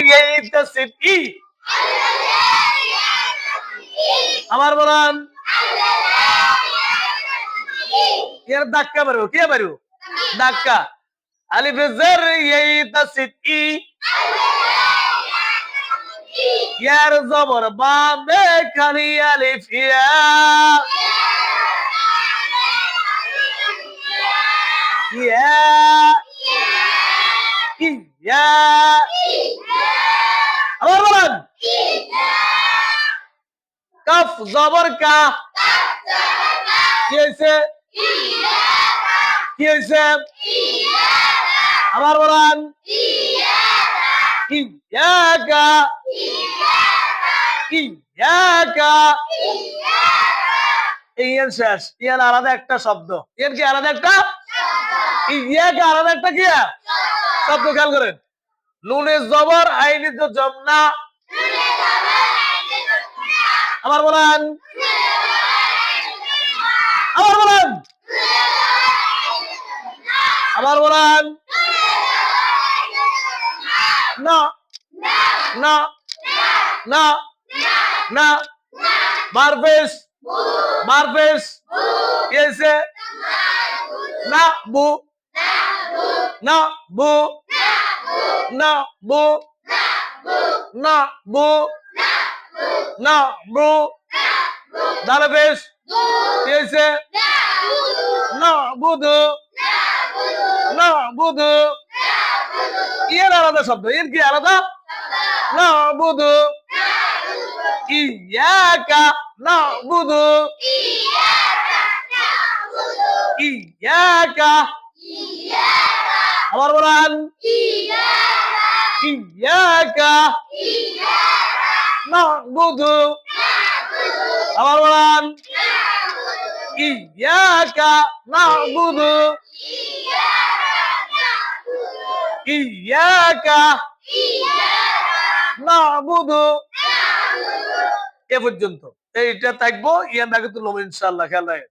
ইয়াইতাসিফ ই আমার বলেন। এর ধাক্কা মারবো কে মারবো? ধাক্কা। আলিফ জার ইয়াইতাসিফ ই ইয়ার জবর বামে খালি আলিফ ইয়া আবার বলেন কাফ জবর কা? কি হয়েছে? আবার বলেন। একটা শব্দ। ইয়ান কি আলাদা একটা? ইয়াকা আলাদা একটা কি? খেয়াল করেন। নুনে জবর আইনি তো জমনা আবার বলেন। আবার বলেন। আবার বলেন। না। না। না। না। মারবেশ মারবেশ এসে না বু। না বু। না বু। না বু। না বু দারবেশ এসে না, বুধু। না, বুধু। এর আলাদা শব্দ এর কি আলাদা? না, বুধু। ইয়াকা না, বুধু। ইয়াকা আবার বলেন। ইয়াকা বুধু আবার বলান, ইয়াকা, না বুধু ইয়াকা, না বুধু এ পর্যন্ত। এইটা থাকব ইয়ান আগে তুলব ইনশাল্লাহ খেলায়